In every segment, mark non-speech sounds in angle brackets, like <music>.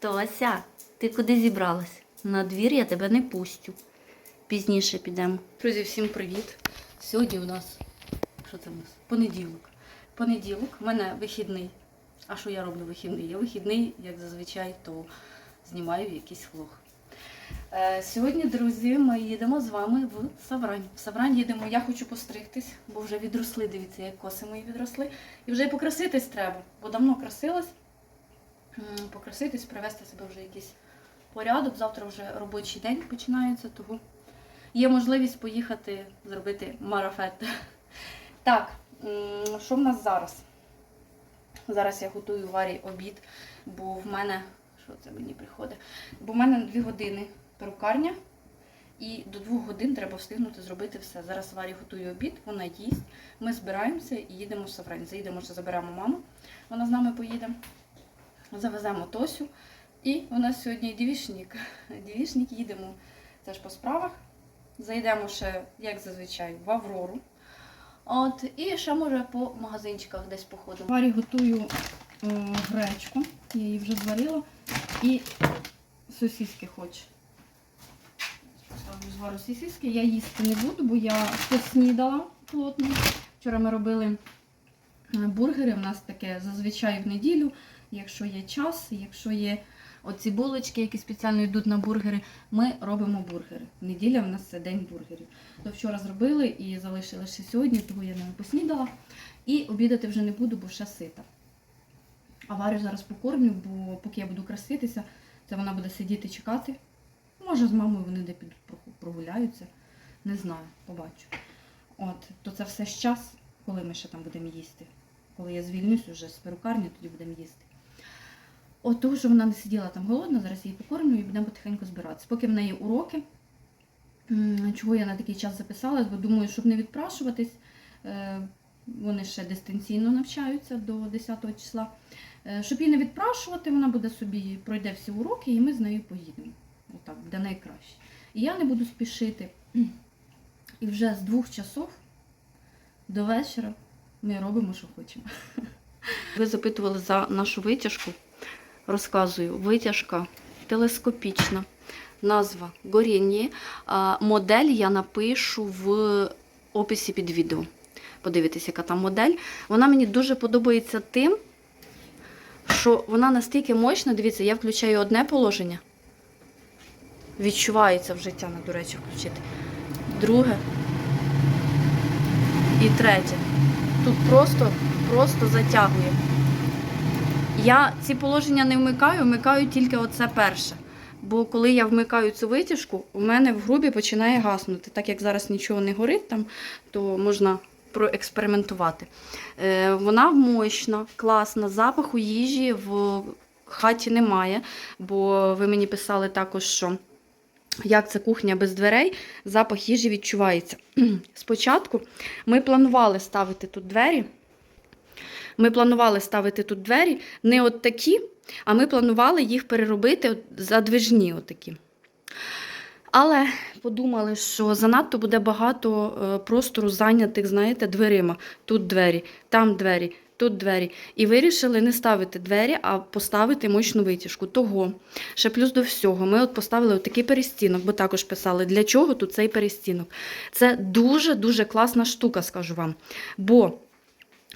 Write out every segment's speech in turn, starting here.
Тося, ти куди зібралась? На двір я тебе не пустю. Пізніше підемо. Друзі, всім привіт. Сьогодні у нас що це у нас? Понеділок. Понеділок, у мене вихідний. А що я роблю вихідний? Я вихідний, як зазвичай, то знімаю якийсь влог. Е, Сьогодні, друзі, ми їдемо з вами в Саврань. В Саврань їдемо, я хочу постригтись, бо вже відросли, дивіться, як коси мої відросли. І вже покраситись треба, бо давно красилась. Покраситись, привести себе вже якийсь порядок. Завтра вже робочий день починається, тому є можливість поїхати зробити марафет. <laughs> Так, що в нас зараз? Зараз я готую варі обід, бо в мене. Що це мені приходить? Бо в мене дві години перукарня, і до двох годин треба встигнути зробити все. Зараз Варі готує обід, вона їсть. Ми збираємося і їдемо в Саврань. Заїдемо, що заберемо маму. Вона з нами поїде. Завеземо Тосю. І у нас сьогодні дівішник. Дівішник їдемо теж по справах. Зайдемо ще, як зазвичай, в Аврору. От, і ще може по магазинчиках десь походимо. Варі готую е, гречку, я її вже зварила. І сосиски. Поставлю звару сосиски. Я їсти не буду, бо я поснідала плотно. Вчора ми робили е, бургери. У нас таке зазвичай в неділю, якщо є час, якщо є оці булочки, які спеціально йдуть на бургери, ми робимо бургери. Неділя в нас це день бургерів. То вчора зробили і залишили ще сьогодні, тому я ними поснідала. І обідати вже не буду, бо ще сита. А зараз покормлю, бо поки я буду краситися, це вона буде сидіти чекати. Може, з мамою вони де підуть прогуляються. Не знаю, побачу. От, то це все ж час, коли ми ще там будемо їсти. Коли я звільнюсь уже з перукарні, тоді будемо їсти. От того, що вона не сиділа там голодна, зараз її покормлю і будемо потихеньку збиратися. Поки в неї уроки, чого я на такий час записалась, бо думаю, щоб не відпрашуватись, е, вони ще дистанційно навчаються до 10 числа. Е, Щоб її не відпрашувати, вона буде собі пройде всі уроки, і ми з нею поїдемо. Отак, буде найкраще. І я не буду спішити. І вже з двох часов до вечора ми робимо, що хочемо. Ви запитували за нашу витяжку. Розказую, витяжка телескопічна. Назва Горінні. Модель я напишу в описі під відео. Подивитися, яка там модель. Вона мені дуже подобається тим, що вона настільки мощна. Дивіться, я включаю одне положення. Відчувається в життя, на, до речі, включити. Друге. І третє. Тут просто, просто затягує. Я ці положення не вмикаю, вмикаю тільки оце перше. Бо коли я вмикаю цю витяжку, у мене в грубі починає гаснути. Так як зараз нічого не горить там, то можна проекспериментувати. Е, вона мощна, класна, запаху їжі в хаті немає, бо ви мені писали також, що як це кухня без дверей, запах їжі відчувається. <clears throat> Спочатку ми планували ставити тут двері. Ми планували ставити тут двері не от такі, а ми планували їх переробити задвижні отакі. Але подумали, що занадто буде багато е, простору зайнятих, знаєте, дверима. Тут двері, там двері, тут двері. І вирішили не ставити двері, а поставити мощну витяжку. Того, ще плюс до всього, ми от поставили такий перестінок, бо також писали, для чого тут цей перестінок. Це дуже-дуже класна штука, скажу вам. Бо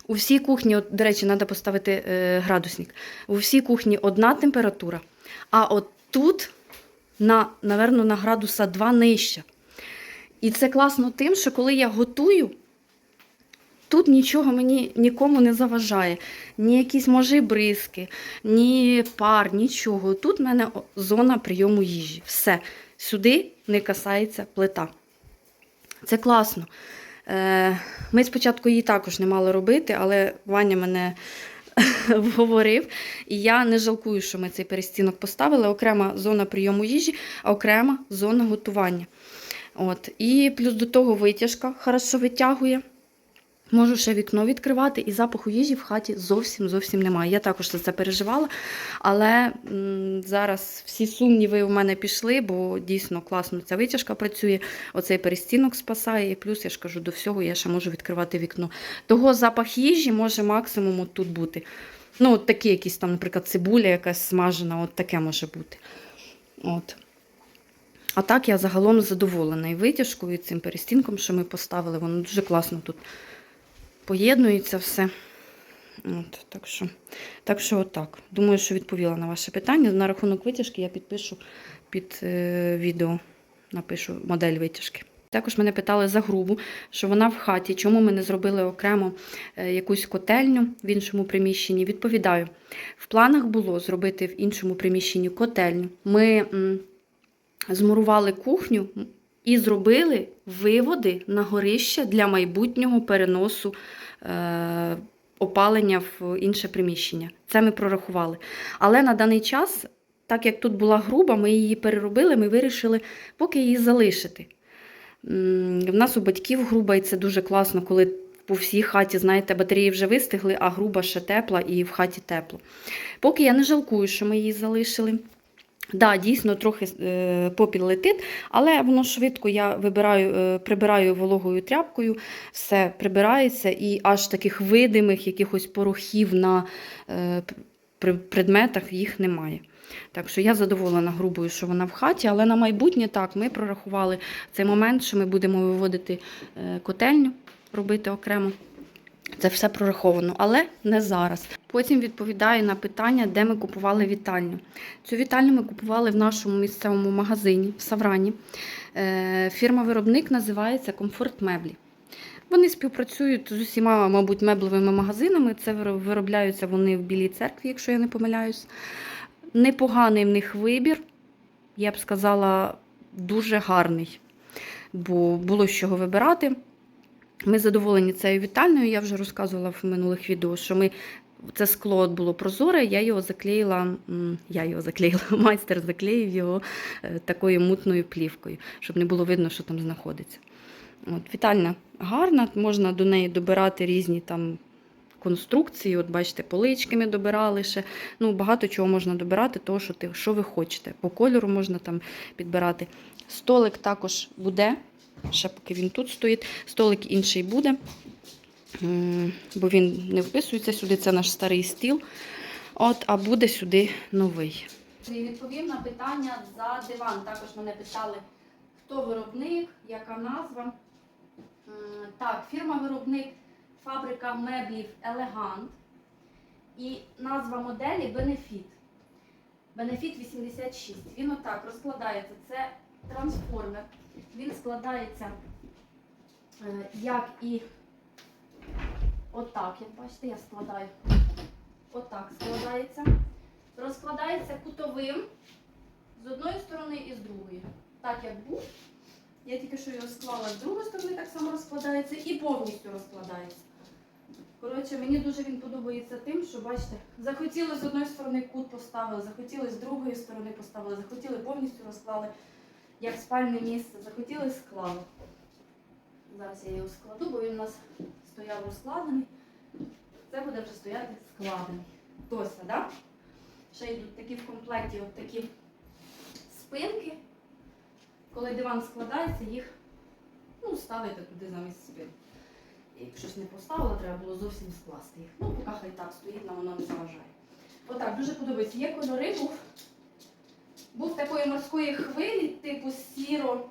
у всій кухні, от, до речі, треба поставити е, градусник. У всій кухні одна температура, а от тут, на, наверно, на градуса 2 нижча. І це класно тим, що коли я готую, тут нічого мені нікому не заважає. Ні якісь може бризки, ні пар, нічого. Тут в мене зона прийому їжі. Все. Сюди не касається плита. Це класно. Е, Ми спочатку її також не мали робити, але Ваня мене <laughs> вговорив. І я не жалкую, що ми цей перестінок поставили. Окрема зона прийому їжі, а окрема зона готування. От. І плюс до того витяжка хорошо витягує. Можу ще вікно відкривати, і запаху їжі в хаті зовсім зовсім немає. Я також за це переживала. Але м, зараз всі сумніви у мене пішли, бо дійсно класно ця витяжка працює. Оцей перестінок спасає. І плюс я ж кажу, до всього я ще можу відкривати вікно. Того запах їжі може максимум тут бути. Ну, от такі якісь там, наприклад, цибуля якась смажена, от таке може бути. От. А так я загалом задоволена і витяжкою, і цим перестінком, що ми поставили. Воно дуже класно тут поєднується все. От, так що, так що отак. Думаю, що відповіла на ваше питання. На рахунок витяжки я підпишу під е, відео, напишу модель витяжки. Також мене питали за грубу, що вона в хаті, чому ми не зробили окремо е, якусь котельню в іншому приміщенні. Відповідаю, в планах було зробити в іншому приміщенні котельню. Ми м, змурували кухню і зробили виводи на горище для майбутнього переносу е, опалення в інше приміщення. Це ми прорахували. Але на даний час, так як тут була груба, ми її переробили, ми вирішили поки її залишити. В нас у батьків груба, і це дуже класно, коли по всій хаті, знаєте, батареї вже вистигли, а груба ще тепла і в хаті тепло. Поки я не жалкую, що ми її залишили. Да, дійсно, трохи е, попіл летить, але воно швидко я вибираю, е, прибираю вологою тряпкою, все прибирається і аж таких видимих якихось порохів на е, предметах їх немає. Так що я задоволена грубою, що вона в хаті, але на майбутнє так, ми прорахували цей момент, що ми будемо виводити котельню, робити окремо. Це все прораховано, але не зараз. Потім відповідаю на питання, де ми купували вітальню. Цю вітальню ми купували в нашому місцевому магазині в Саврані. Е, Фірма-виробник називається Комфорт Меблі. Вони співпрацюють з усіма, мабуть, меблевими магазинами. Це виробляються вони в Білій церкві, якщо я не помиляюсь. Непоганий в них вибір, я б сказала, дуже гарний, бо було з чого вибирати. Ми задоволені цією вітальною. Я вже розказувала в минулих відео, що ми це скло було прозоре, я його заклеїла, я його заклеїла, <laughs> майстер заклеїв його е, такою мутною плівкою, щоб не було видно, що там знаходиться. От, вітальня гарна, можна до неї добирати різні там конструкції. От бачите, полички ми добирали ще. Ну, багато чого можна добирати, того, що, ти, що ви хочете. По кольору можна там підбирати. Столик також буде. Ще поки він тут стоїть, столик інший буде, бо він не вписується сюди, це наш старий стіл. От, а буде сюди новий. Відповім на питання за диван. Також мене питали, хто виробник, яка назва. Так, фірма-виробник, фабрика меблів Елегант. І назва моделі Бенефіт. Бенефіт 86. Він отак розкладається. Це трансформер. Він складається е, як і отак, як бачите, я складаю. Отак складається. Розкладається кутовим з одної сторони і з другої. Так як був. Я тільки що його склала з другої сторони, так само розкладається і повністю розкладається. Коротше, мені дуже він подобається тим, що, бачите, захотіли з одної сторони кут поставили, захотіли з другої сторони поставили, захотіли повністю розклали як спальне місце, захотіли склали. Зараз я його складу, бо він у нас стояв розкладений. Це буде вже стояти складений. Тося, да? Ще йдуть такі в комплекті от такі спинки. Коли диван складається, їх ну, ставити туди замість спин. Як щось не поставила, треба було зовсім скласти їх. Ну, поки хай так стоїть, нам воно не заважає. Отак, дуже подобається. Є кольори, був, був такої морської хвилі, типу сіро,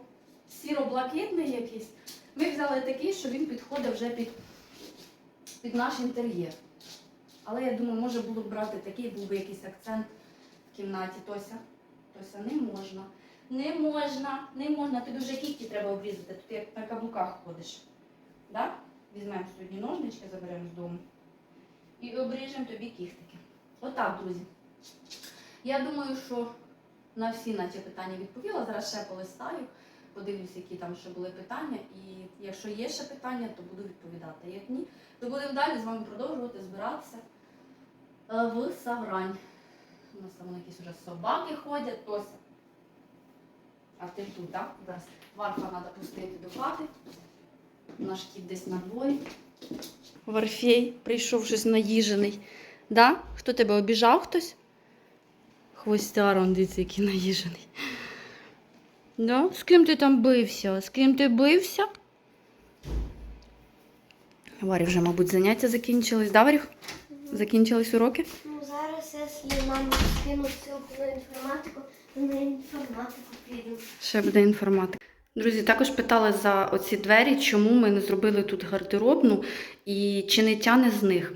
сіро-блакитний якийсь. Ми взяли такий, що він підходить вже під, під наш інтер'єр. Але я думаю, може було б брати такий, був би якийсь акцент в кімнаті. Тося, Тося, не можна. Не можна, не можна. Ти дуже кігті треба обрізати. Тут як на каблуках ходиш. Да? Візьмемо сьогодні ножнички, заберемо з дому. І обріжемо тобі кіхтики. Отак, друзі. Я думаю, що на всі наче питання відповіла. Зараз ще полистаю, подивлюсь, які там ще були питання. І якщо є ще питання, то буду відповідати. Як ні, то будемо далі з вами продовжувати збиратися е, в Саврань. У нас там якісь вже собаки ходять, Тося. А ти тут, так? Зараз варфа треба пустити до хати. Наш кіт десь на дворі. Варфей прийшов щось наїжений. Да? Хто тебе обіжав хтось? Хвостяр, он дивіться, який наїжений. Да? З ким ти там бився? З ким ти бився? Варі вже, мабуть, заняття закінчились, да, Варюх? Закінчились уроки? Ну, зараз, якщо нам скинуть ссылку на інформатику, то на інформатику піду. Ще буде інформатика. Друзі, також питали за оці двері, чому ми не зробили тут гардеробну і чи не тяне з них.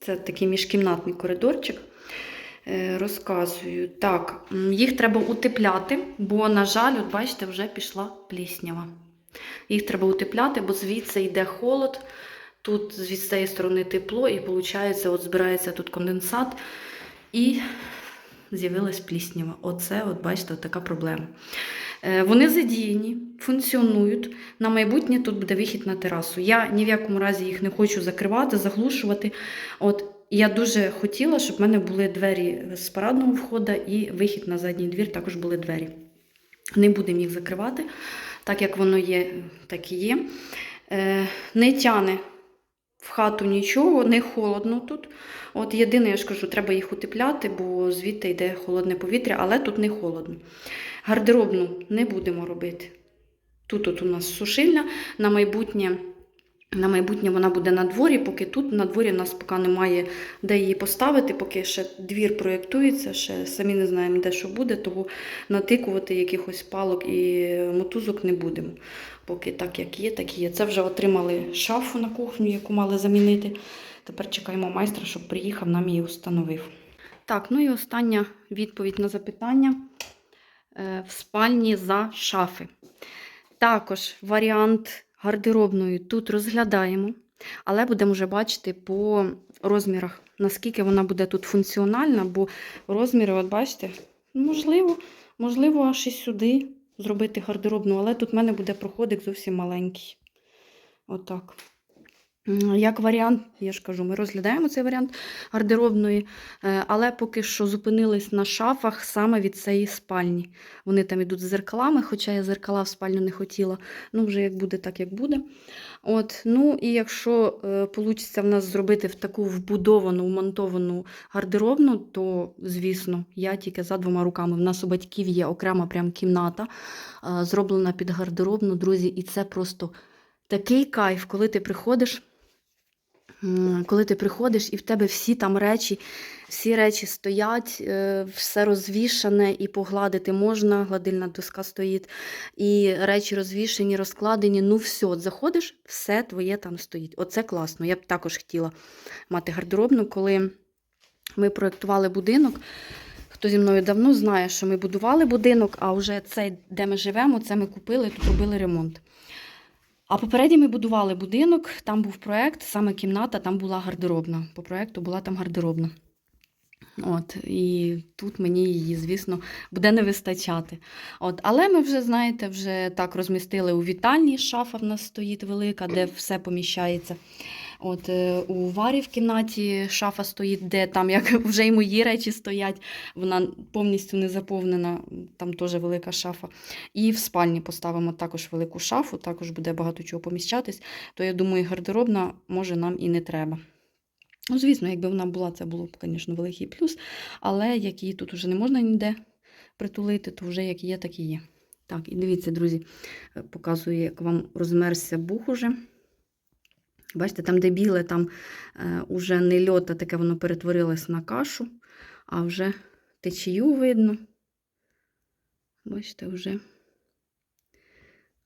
Це такий міжкімнатний коридорчик. Е, Розказую. Так, їх треба утепляти, бо, на жаль, от бачите, вже пішла пліснява. Їх треба утепляти, бо звідси йде холод, тут з цієї сторони тепло, і виходить, от збирається тут конденсат, і з'явилась пліснява. Оце, от бачите, от така проблема. Е, Вони задіяні, функціонують. На майбутнє тут буде вихід на терасу. Я ні в якому разі їх не хочу закривати, заглушувати. От я дуже хотіла, щоб в мене були двері з парадного входу і вихід на задній двір також були двері. Не будемо їх закривати, так як воно є, так і є. Е, Не тяне в хату нічого, не холодно тут. От єдине, я ж кажу, треба їх утепляти, бо звідти йде холодне повітря, але тут не холодно. Гардеробну не будемо робити. Тут от у нас сушильня, на майбутнє. На майбутнє вона буде на дворі, поки тут на дворі у нас поки немає де її поставити, поки ще двір проєктується, ще самі не знаємо, де що буде, тому натикувати якихось палок і мотузок не будемо. Поки так, як є, так і є. Це вже отримали шафу на кухню, яку мали замінити. Тепер чекаємо майстра, щоб приїхав, нам її установив. Так, ну і остання відповідь на запитання Е, в спальні за шафи. Також варіант гардеробної тут розглядаємо, але будемо вже бачити по розмірах, наскільки вона буде тут функціональна, бо розміри, от бачите, можливо, можливо, аж і сюди зробити гардеробну, але тут в мене буде проходик зовсім маленький. Отак. М, Як варіант, я ж кажу, ми розглядаємо цей варіант гардеробної, е, але поки що зупинились на шафах саме від цієї спальні. Вони там ідуть з зеркалами, хоча я зеркала в спальню не хотіла. Ну, вже як буде, так як буде. От, ну і якщо вийде в нас зробити в таку вбудовану, вмонтовану гардеробну, то, звісно, я тільки за двома руками. В нас у батьків є окрема прям кімната, е, зроблена під гардеробну, друзі, і це просто такий кайф, коли ти приходиш. Коли ти приходиш, і в тебе всі там речі, всі речі стоять, е, все розвішане, і погладити можна, гладильна доска стоїть, і речі розвішені, розкладені. Ну, все, заходиш, все твоє там стоїть. Оце класно. Я б також хотіла мати гардеробну, коли ми проєктували будинок. Хто зі мною давно знає, що ми будували будинок, а вже цей, де ми живемо, це ми купили, тут робили ремонт. А попередньо ми будували будинок, там був проєкт, саме кімната, там була гардеробна. По проєкту була там гардеробна. От, і тут мені її, звісно, буде не вистачати. От, але ми вже, знаєте, вже так розмістили у вітальні, шафа в нас стоїть велика, де все поміщається. От, е, у Варі в кімнаті шафа стоїть, де там як <laughs> вже й мої речі стоять, вона повністю не заповнена, там теж велика шафа. І в спальні поставимо також велику шафу, також буде багато чого поміщатись. То я думаю, гардеробна може нам і не треба. Ну, звісно, якби вона була, це було б, звісно, великий плюс. Але як її тут вже не можна ніде притулити, то вже як є, так і є. Так, і дивіться, друзі, е, показую, як вам розмерзся бух уже. Бачите, там, де біле, там е, уже не льот, а таке воно перетворилось на кашу, а вже течію видно. Бачите, вже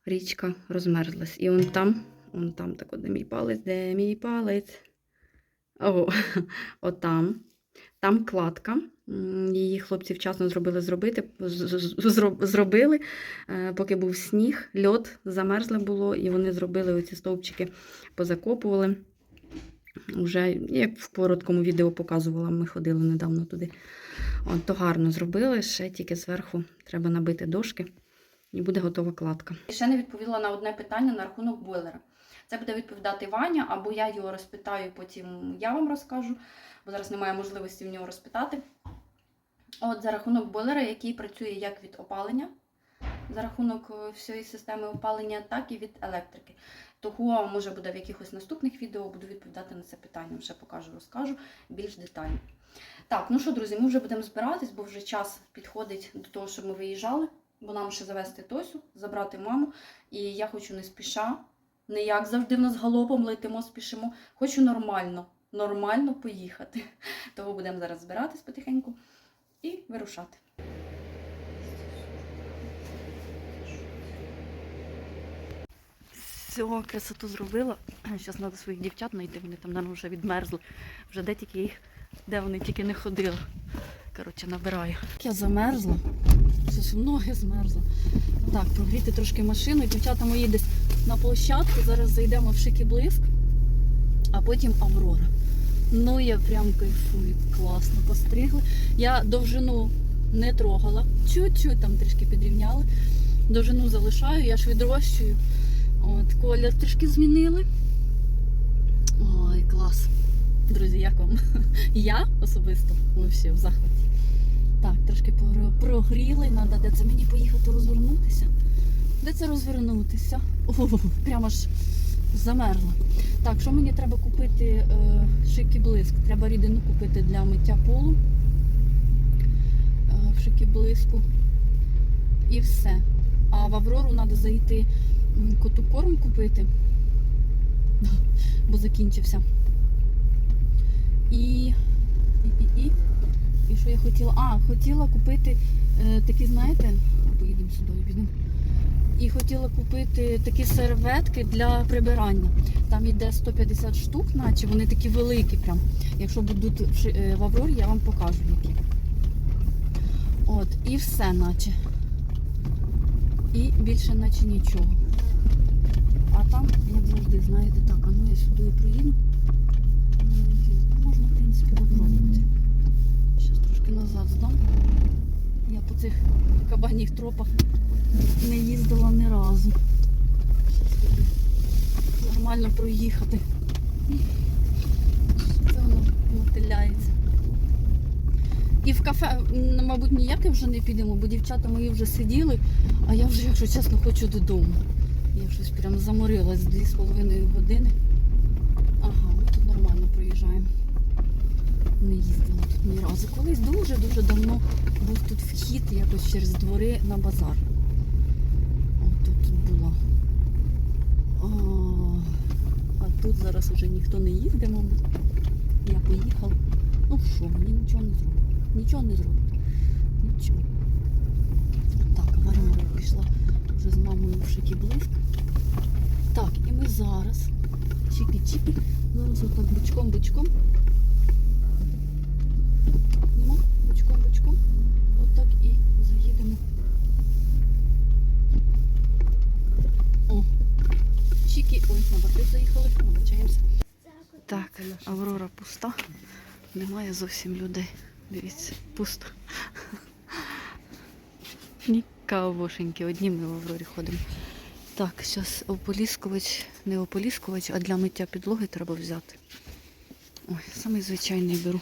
річка розмерзлась. І он там, он там, так, от, де мій палець, де мій палець. О, <laughs> отам. Там кладка. Її хлопці вчасно зробили зробити, зробили, е, поки був сніг, льод замерзле було, і вони зробили оці стовпчики, позакопували. Уже, як в короткому відео показувала, ми ходили недавно туди. От, то гарно зробили, ще тільки зверху треба набити дошки і буде готова кладка. Ще не відповіла на одне питання на рахунок бойлера. Це буде відповідати Ваня, або я його розпитаю, потім я вам розкажу, бо зараз немає можливості в нього розпитати. От за рахунок бойлера, який працює як від опалення, за рахунок е, всієї системи опалення, так і від електрики. Того, може, буде в якихось наступних відео, буду відповідати на це питання, вже покажу, розкажу більш детально. Так, ну що, друзі, ми вже будемо збиратись, бо вже час підходить до того, щоб ми виїжджали, бо нам ще завести Тосю, забрати маму. І я хочу не спіша, не як завжди в нас галопом летимо, спішимо. Хочу нормально. нормально поїхати. <laughs> Того будемо зараз збиратись потихеньку і вирушати. Всього красоту зробила. Зараз треба своїх дівчат знайти, вони там, мабуть, вже відмерзли. Вже де тільки їх, де вони тільки не ходили. Коротше, набираю. Я замерзла. Щось ноги змерзла. Так, прогріти трошки машину. Дівчата мої десь на площадку. Зараз зайдемо в шики блиск, а потім Аврора. Ну, я прям кайфую, класно постригли. Я довжину не трогала. Чуть-чуть там трішки підрівняли. Довжину залишаю, я ж відрощую. От, колір трішки змінили. Ой, клас. Друзі, як вам? <laughs> Я особисто вообще в захваті. Так, трошки прогріли. Надо де це мені поїхати розвернутися. Де це розвернутися? О, <laughs> прямо ж замерзла. Так, що мені треба купити е, шики блиск? Треба рідину купити для миття полу. Е, в шики блиску. І все. А в Аврору треба зайти коту корм купити, бо закінчився. І, і, і, і, і що я хотіла? А, хотіла купити е, такі, знаєте, поїдемо сюди, підемо. І хотіла купити такі серветки для прибирання. Там йде 150 штук, наче вони такі великі прям. Якщо будуть е, в Аврорі, я вам покажу які. От, і все, наче. І більше наче нічого. А там, як завжди, знаєте, так, а ну я сюди проїду. Е, Можна, в принципі, попробувати. Зараз трошки назад здам. Я по цих кабаніх тропах не їздила ні разу. Нормально проїхати. Це воно мотиляється. І в кафе, м, мабуть, ніяке вже не підемо, бо дівчата мої вже сиділи, а я вже, якщо чесно, хочу додому. Я щось прям заморилась дві з половиною години. Ага, ми тут нормально проїжджаємо. Не їздила тут ні разу. Колись дуже-дуже давно був тут вхід якось через двори на базар. Тут, була. О, а тут зараз вже ніхто не їздить, мабуть. Я поїхала. Ну що, мені нічого не зробить. Нічого не зробить. Нічого. Так, Варя пішла вже з мамою в блиск. Так, і ми зараз. Чіки-чіки. Зараз отак бочком-бочком. Нема? Бочком-бочком. Отак і заїдемо. О. Чіки. Ой, на баки заїхали, вибачаємося. Так, Аврора пуста. Немає зовсім людей. Дивіться, пусто. Нікавошеньки, одні ми в Аврорі ходимо. Так, зараз ополіскувач, не ополіскувач, а для миття підлоги треба взяти. Ой, самий звичайний беру.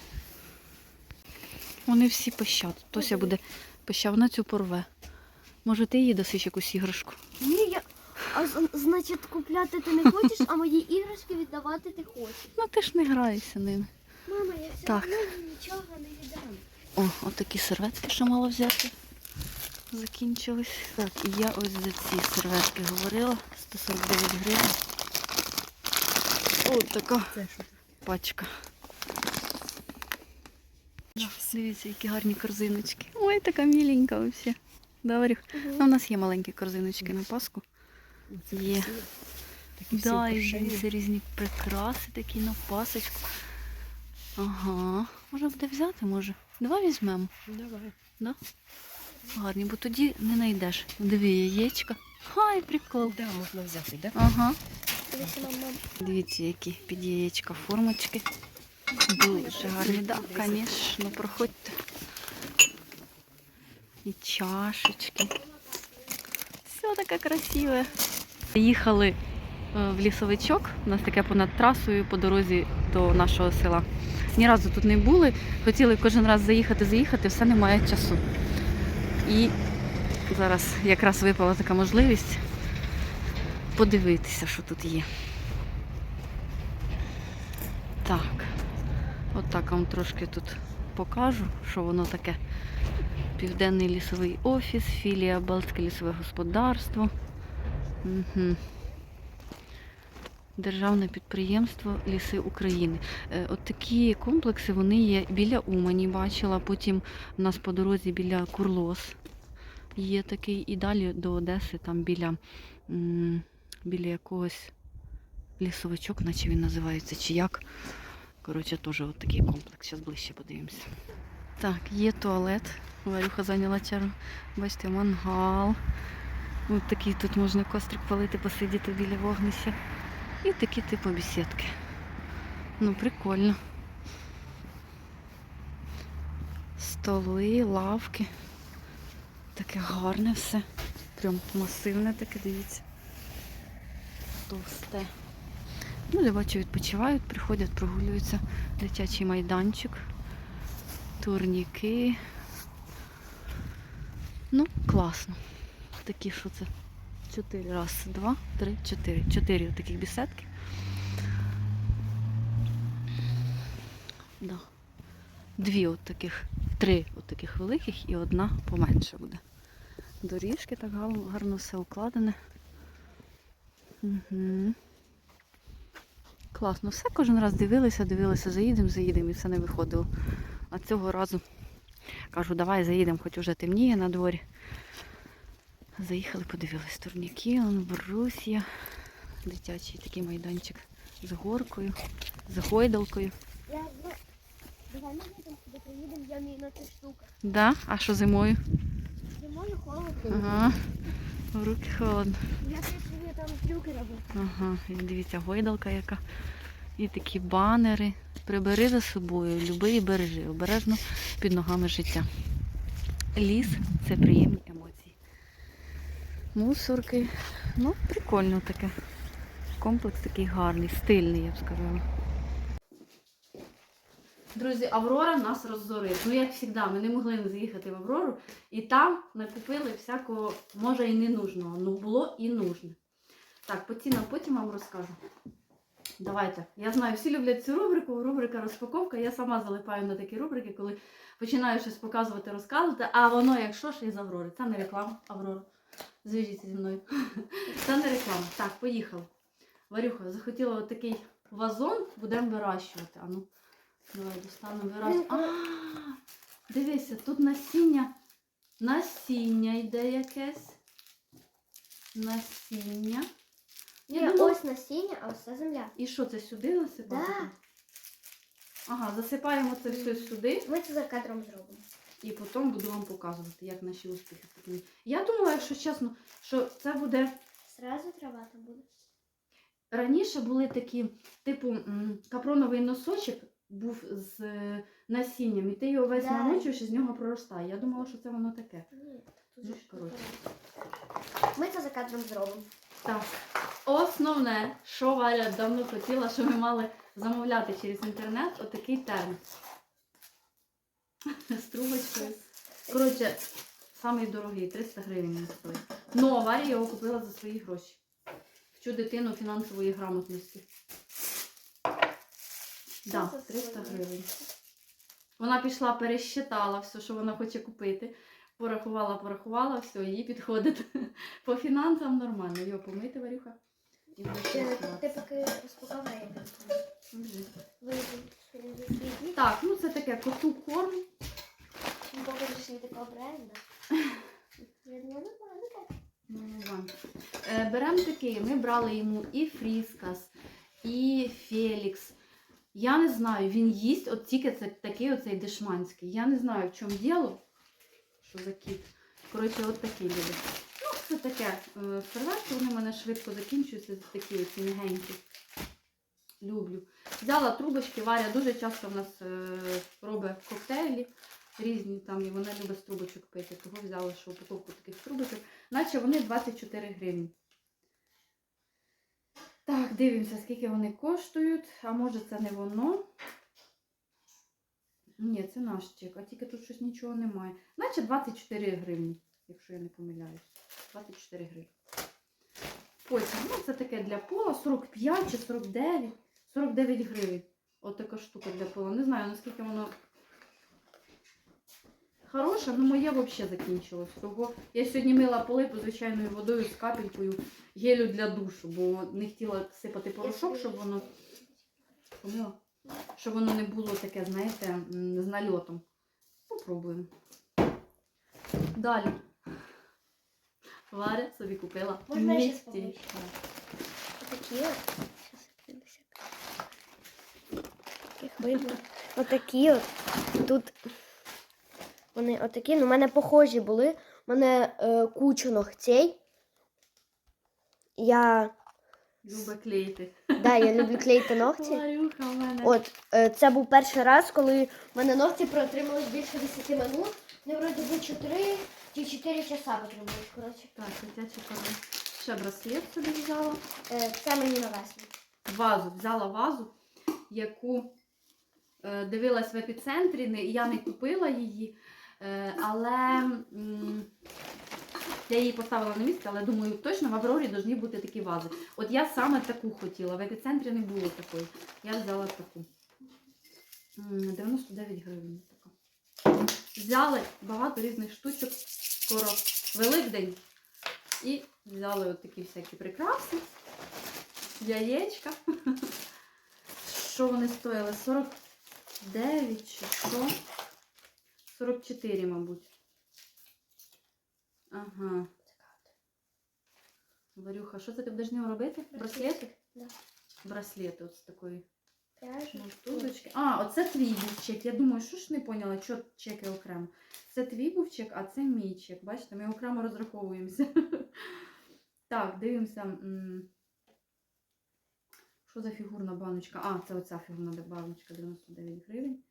Вони всі пищать. Тося буде пища, вона цю порве. Може, ти їй дасиш якусь іграшку? Ні, я. А значить, купляти ти не хочеш, а мої іграшки віддавати ти хочеш. Ну ти ж не грайся ними. Мама, я все Так. одно нічого не віддам. О, отакі серветки, що мала взяти. Закінчились. Так, і я ось за ці серветки говорила. 149 гривень. Ось така пачка. Дивіться, які гарні корзиночки. Ой, така міленька взагалі. Варюх? Ну, у нас є маленькі корзиночки на Пасху. Є. Да, і дивіться, різні прикраси такі на пасочку. Ага. Можна буде взяти, може. Два візьмемо. Давай. Да? Гарні, бо тоді не знайдеш. Диви, яєчка. Хай, прикол. Да, можна взяти, да? Ага. Дивіться. Дивіться, які під яєчка формочки. Дуже гарні, так, да, звісно, проходьте. І чашечки. Все таке красиве. Їхали е, в лісовичок. У нас таке понад трасою по дорозі до нашого села. Ні разу тут не були. Хотіли кожен раз заїхати, заїхати, все немає часу. І зараз якраз випала така можливість подивитися, що тут є. Так, от вам трошки тут покажу, що воно таке. Південний лісовий офіс, філія Балтське лісове господарство. Угу. Державне підприємство Ліси України. Е, От такі комплекси вони є біля Умані, бачила. Потім у нас по дорозі біля Курлос є такий. І далі до Одеси, там біля, біля якогось лісовичок, наче він називається, чи як. Коротше, теж от такий комплекс. Зараз ближче подивимося. Так, є туалет. Варюха зайняла чергу. Бачите, мангал. Ось такий тут можна кострик палити, посидіти біля вогнища. І такі типу бесідки. Ну, прикольно. Столи, лавки. Таке гарне все. Прям масивне таке, дивіться. Товсте. Ну, я відпочивають, приходять, прогулюються. Дитячий майданчик, турніки. Ну, класно. Такі, що це? Чотири. Раз, два, три, чотири. Чотири таких бісетки. Да. Дві от таких, три от таких великих і одна поменше буде. Доріжки так гарно, все укладене. Угу. Класно. Все кожен раз дивилися, дивилися, заїдемо, заїдемо і все не виходило. А цього разу кажу, давай заїдемо, хоч уже темніє на дворі. Заїхали, подивились турніки, он брусья, дитячий такий майданчик з горкою, з гойдалкою. Я, ну, давай ми їдемо сюди, приїдемо, я вмію на цих штуках. Да? А що зимою? Зимою холодно. Ага. В руки холодно. Я собі там трюки робив. Ага, і дивіться, гойдалка яка. І такі банери. Прибери за собою, люби і бережи. Обережно під ногами життя. Ліс це приємні емоції. Мусорки. Ну, прикольно таке. Комплекс такий гарний, стильний, я б сказала. Друзі, Аврора нас роззорить. Ну, як завжди, ми не могли не заїхати в Аврору. І там накупили всякого, може, і не нужного. Ну, було і нужне. Так, по цінам потім вам розкажу. Давайте. Я знаю, всі люблять цю рубрику, рубрика розпаковка. Я сама залипаю на такі рубрики, коли починаю щось показувати, розказувати, а воно, якщо ж із Аврори. Це не реклама, Аврора. Зв'яжіться зі мною. Це не реклама. Так, поїхали. Варюха, захотіла отакий вазон, будемо вирощувати. А ну, давай достанемо вирощувати. А, дивися, тут насіння. Насіння йде якесь. Насіння. Я думала- ось насіння, а ось це земля. І що це сюди насипати? Да. Ага, засипаємо це все сюди Ми це за кадром зробимо. І потім буду вам показувати, як наші успіхи такі. Я думала, якщо чесно, що це буде. Зразу трава там буде. Раніше були такі, типу, капроновий носочок був з е, насінням, і ти його весь Да. намочуєш і з нього проростає. Я думала, що це воно таке. Ні, тут Ну, коротше. Ми це за кадром зробимо. Так, основне, що Валя давно хотіла, що ми мали замовляти через інтернет, отакий термос. <laughs> З трубочкою. Коротше, самий дорогий, 300 гривень він стоїть. Но Варя його купила за свої гроші. Вчу дитину фінансової грамотності. Так, за 300 гривень. Вона пішла, пересчитала все, що вона хоче купити. Порахувала, порахувала, все, їй підходить. <laughs> По фінансам нормально. Його помити, Варюха. Ти, поки. Так, ну це таке коту корм. Покажеш мені такого бренда. Я думаю, ну так. Ну, ладно. Е, Беремо такий. Ми брали йому і Фріскас, і Фелікс. Я не знаю, він їсть от тільки це, такий оцей дешманський. Я не знаю, в чому діло. Що за кіт. Коротше, от такий буде. Це таке. Серветки, вони в мене швидко закінчуються, такі оці мігенькі. Люблю. Взяла трубочки, Варя дуже часто в нас е, робить коктейлі різні там, і вона любить з трубочок пити. Того взяла, що упаковку таких трубочок. Наче вони 24 гривні. Так, дивимося, скільки вони коштують. А може це не воно? Ні, це наш чек, а тільки тут щось нічого немає. Наче 24 гривні, якщо я не помиляюсь. 24 гривні. Потім, ну це таке для пола 45 чи 49. 49 гривень. От штука для пола. Не знаю, наскільки воно хороша, але моє взагалі закінчилось. Того я сьогодні мила поли звичайною водою з капелькою гелю для душу, бо не хотіла сипати порошок, щоб воно помила, щоб воно не було таке, знаєте, з нальотом. Попробуємо. Далі. Варя собі купила Можна я ще місті. Отакі от. Таких вибрала. Отакі от. Тут вони отакі, ну, в мене похожі були. У мене е, кучу ногтей. Я, Люба клеїти. да, я люблю клеїти ногті. Варюха в мене. От, е, це був перший раз, коли в мене ногті протримались більше 10 минут. Вони вроді би 4 чи 4 часа протримались, коротше. Так, дитячий король. Ще браслет собі взяла. Е, це мені на весну. Вазу. Взяла вазу, яку е, дивилась в епіцентрі. Не- Я не купила її, е, але м, я її поставила на місце, але думаю, точно в Аврорі повинні бути такі вази. От я саме таку хотіла. В епіцентрі не було такої. Я взяла таку. М, 99 гривень така. Взяли багато різних штучок. Скоро Великдень. І взяли от такі всякі прикраси, яєчка. <laughs> Що вони стояли? 49 чи що? 44, мабуть. Ага. Варюха, що це ти будеш з ним робити? Браслети? Да. Браслети от з такої Пряжа. Мотузочки. А, оце твій був чек. Я думаю, що ж не поняла, що чеки окремо. Це твій був чек, а це мій чек. Бачите, ми окремо розраховуємося. <laughs> Так, дивимося. Що за фігурна баночка? А, це оця фігурна баночка 99 гривень.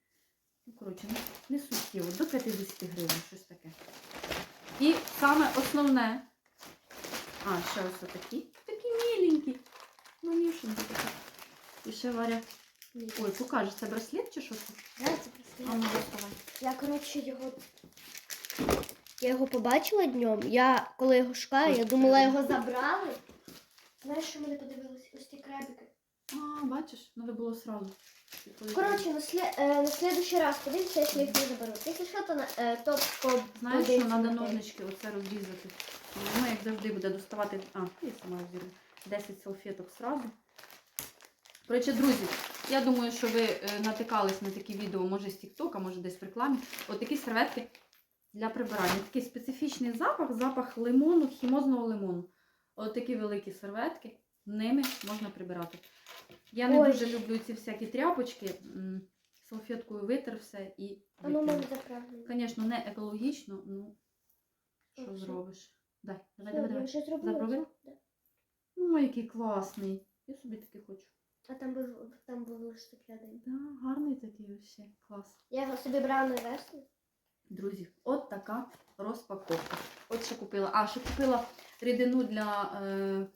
Ну, коротше, не, не суттєво, до 50 гривень, щось таке. І саме основне. А, ще ось такі. Такі міленькі. Ну, ніженькі такі. І ще Варя. Ой, покажеш, це браслет чи що це? Да, це А браслет. ну доставай. Я, коротше, його. Я його побачила днем. Я коли його шукаю, я думала, його забрали. Знаєш, що ми не подивилися? Ось ті крабики. А, бачиш, треба було сразу. Коротше, на, слід, е, на следующий раз подивимося, якщо їх не заберуть. Якщо що, то на е, то по Знаєш, що треба ножнички оце розрізати. Воно, як завжди, буде доставати. А, я сама розрізаю. 10 салфеток сразу. Коротше, друзі, я думаю, що ви е, натикались на такі відео, може з Тіктока, може десь в рекламі. От такі серветки для прибирання. Такий специфічний запах, запах лимону, хімозного лимону. От такі великі серветки, ними можна прибирати. Я не Ой. дуже люблю ці всякі тряпочки. Салфеткою витер все і. А ну. Звісно, не екологічно, ну що зробиш? Дай, давай, давай, давай. Да. Ну, який класний. Я собі такий хочу. А там був там був лише такий один. Да, гарний такий вообще. Клас. Я його собі брала на весну. Друзі, от така розпаковка. От що купила. А, ще купила рідину для е,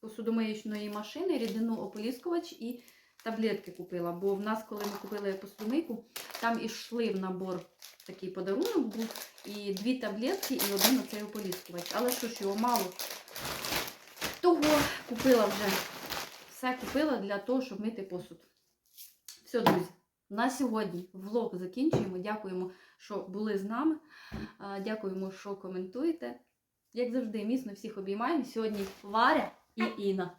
посудомиючної машини, рідину ополіскувач і таблетки купила. Бо в нас, коли ми купили посудомийку, там ішли в набор такий подарунок був. І дві таблетки, і один оцей ополіскувач. Але що ж його мало. Того купила вже. Все купила для того, щоб мити посуд. Все, друзі. На сьогодні влог закінчуємо. Дякуємо, що були з нами. Дякуємо, що коментуєте. Як завжди, міцно всіх обіймаємо. Сьогодні Варя і Інна.